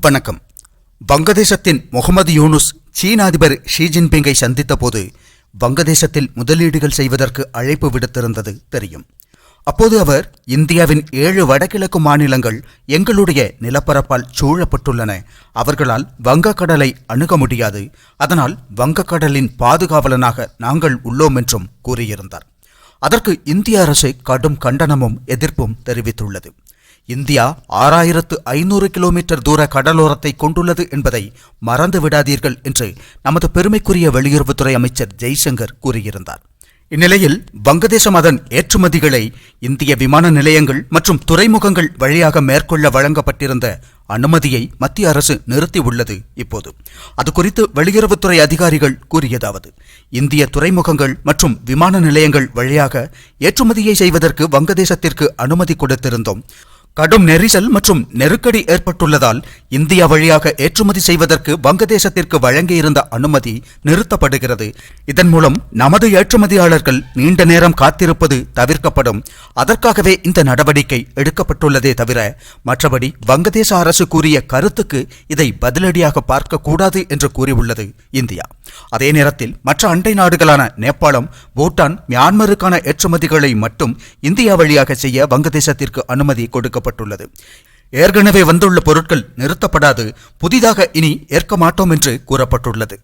வணக்கம். வங்கதேசத்தின் முகமது யூனுஸ் சீன அதிபர் ஷி ஜின்பிங்கை சந்தித்த போது வங்கதேசத்தில் முதலீடுகள் செய்வதற்கு அழைப்பு விடுத்திருந்தது தெரியும். அப்போது அவர் இந்தியாவின் ஏழு வடகிழக்கு மாநிலங்கள் எங்களுடைய நிலப்பரப்பால் சூழப்பட்டுள்ளன. அவர்களால் வங்கக்கடலை அணுக முடியாது. அதனால் வங்கக்கடலின் பாதுகாவலனாக நாங்கள் உள்ளோம் என்றும் கூறியிருந்தார். அதற்கு இந்திய அரசு கடும் கண்டனமும் எதிர்ப்பும் தெரிவித்துள்ளது. இந்தியா ஆறாயிரத்து ஐநூறு கிலோமீட்டர் தூர கடலோரத்தை கொண்டுள்ளது என்பதை மறந்து விடாதீர்கள் என்று நமது பெருமைக்குரிய வெளியுறவுத்துறை அமைச்சர் ஜெய்சங்கர் கூறியிருந்தார். இந்நிலையில் வங்கதேசம் அதன் ஏற்றுமதிகளை இந்திய விமான நிலையங்கள் மற்றும் துறைமுகங்கள் வழியாக மேற்கொள்ள வழங்கப்பட்டிருந்த அனுமதியை மத்திய அரசு நிறுத்தியுள்ளது இப்போது. அது குறித்து வெளியுறவுத்துறை அதிகாரிகள் கூறியதாவது இந்திய துறைமுகங்கள் மற்றும் விமான நிலையங்கள் வழியாக ஏற்றுமதியை செய்வதற்கு வங்கதேசத்திற்கு அனுமதி கொடுத்திருந்தோம். கடும் நெரிசல் மற்றும் நெருக்கடி ஏற்பட்டுள்ளதால் இந்தியா வழியாக ஏற்றுமதி செய்வதற்கு வங்கதேசத்திற்கு வழங்கியிருந்த அனுமதி நிறுத்தப்படுகிறது. இதன் மூலம் நமது ஏற்றுமதியாளர்கள் நீண்ட நேரம் காத்திருப்பது தவிர்க்கப்படும். அதற்காகவே இந்த நடவடிக்கை எடுக்கப்பட்டுள்ளதே தவிர மற்றபடி வங்கதேச அரசு கூறிய கருத்துக்கு இதை பதிலடியாக பார்க்க கூடாது என்று கூறியுள்ளது இந்தியா. அதே நேரத்தில் மற்ற அண்டை நாடுகளான நேபாளம் பூட்டான் மியான்மருக்கான ஏற்றுமதிகளை மட்டும் இந்தியா வழியாக செய்ய வங்கதேசத்திற்கு அனுமதி கொடுக்கப்பட்டுள்ளது. ஏற்கனவே வந்துள்ள பொருட்கள் நிறுத்தப்படாது புதிதாக இனி ஏற்க மாட்டோம் என்று கூறப்பட்டுள்ளது.